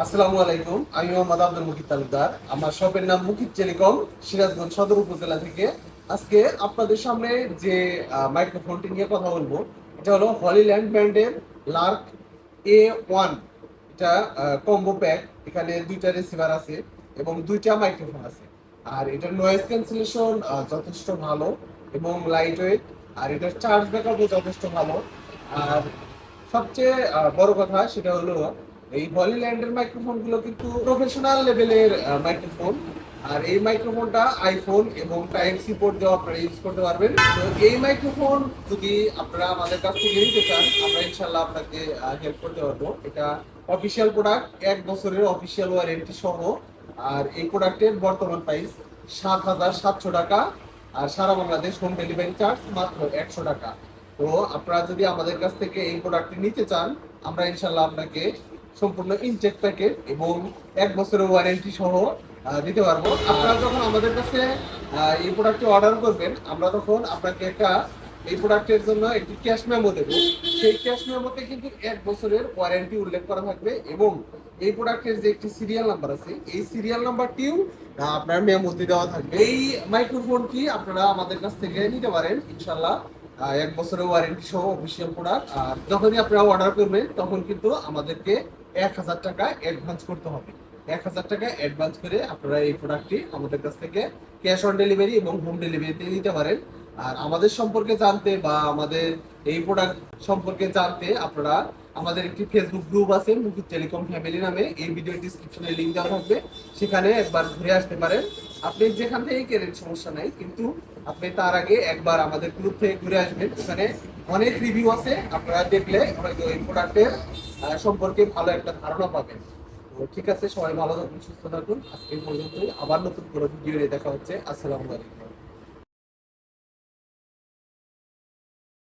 আসসালামু আলাইকুম। আমি মোহাম্মদ আব্দুল মুকিত তালুকদার। আমার শপের নাম মুকিত টেলিকম, সিরাজগঞ্জ সদর উপজেলা থেকে। আজকে আপনাদের সামনে যে মাইক্রোফোনটি নিয়ে কথা বলব, এটা হলো হলিল্যান্ড ব্র্যান্ডের লার্ক এ ওয়ান। এটা কম্বো প্যাক এখানে দুইটা রিসিভার আছে এবং দুইটা মাইক্রোফোন আছে। আর এটার নয়েজ ক্যান্সেলেশন যথেষ্ট ভালো এবং লাইট ওয়েট আর এটার চার্জ ব্যাকআপও যথেষ্ট ভালো। আর সবচেয়ে বড় কথা সেটা হলো এই হলিল্যান্ডের মাইক্রোফোনগুলো কিন্তু প্রফেশনাল লেভেলের মাইক্রোফোন। আর এই মাইক্রোফোনটা আইফোন এবং টাইপ সি পোর্ট দিয়ে আপনারা ইউজ করতে পারবেন। তো এই মাইক্রোফোন যদি আপনারা আমাদের কাছ থেকে নিতে চান, আমরা ইনশাল্লাহ আপনাকে হেল্প করতে পারব। এটা অফিসিয়াল প্রোডাক্ট এক বছরের অফিসিয়াল ওয়ারেন্টি সহ। আর এই প্রোডাক্টের বর্তমান প্রাইস সাত হাজার সাতশো টাকা। আর সারা বাংলাদেশ হোম ডেলিভারি চার্জ মাত্র একশো টাকা। তো আপনারা যদি আমাদের কাছ থেকে এই প্রোডাক্টটি নিতে চান, আমরা ইনশাল্লাহ আপনাকে সম্পূর্ণ ইনটেক প্যাকেট এবং এক বছরের ওয়ারেন্টি সহ দিতে পারব। আপনারা যখন আমাদের কাছে এই প্রোডাক্টটি অর্ডার করবেন, আমরা তখন আপনাকে একটা এই প্রোডাক্টের জন্য একটি ক্যাশ মেমো দেবো। সেই ক্যাশ মেমোতে কিন্তু এক বছরের ওয়ারেন্টি উল্লেখ করা থাকবে এবং এই প্রোডাক্টের যে একটি সিরিয়াল নাম্বার আছে, এই সিরিয়াল নাম্বারটিও আপনার মেমোতে দেওয়া থাকবে। এই মাইক্রোফোনটি আপনারা আমাদের কাছ থেকে নিতে পারেন ইনশাল্লাহ এক বছরের ওয়ারেন্টি সহ অফিসিয়াল প্রোডাক্ট আর যখনই আপনারা অর্ডার করবেন, তখন কিন্তু আমাদেরকে এক হাজার টাকা অ্যাডভান্স করতে হবে। এক হাজার টাকা অ্যাডভান্স করে আপনারা এই প্রোডাক্টটি আমাদের কাছ থেকে ক্যাশ অন ডেলিভারি এবং হোম ডেলিভারিতে নিতে পারেন। আর আমাদের সম্পর্কে জানতে বা আমাদের এই প্রোডাক্ট সম্পর্কে জানতে আপনারা আমাদের একটি ফেসবুক গ্রুপ আছে, মুকুট টেলিকম ফ্যামিলি নামে। এই ভিডিও ডিসক্রিপশনে লিঙ্ক দেওয়া থাকবে। সেখানে একবার ঘুরে আসতে পারেন। আপনি যেখান থেকেই কেনেন, সমস্যা নাই। কিন্তু আপনি তার আগে একবার আমাদের গ্রুপ থেকে ঘুরে আসবেন। সেখানে অনেক রিভিউ আছে। আপনারা দেখলে হয়তো এই প্রোডাক্টের সম্পর্কে ভালো একটা ধারণা পাবেন। তো ঠিক আছে, সবাই ভালো থাকুন, সুস্থ থাকুন। আজকে পর্যন্তই। আবার নতুন কোনো ভিডিও নিয়ে দেখা হচ্ছে। আসসালামু আলাইকুম।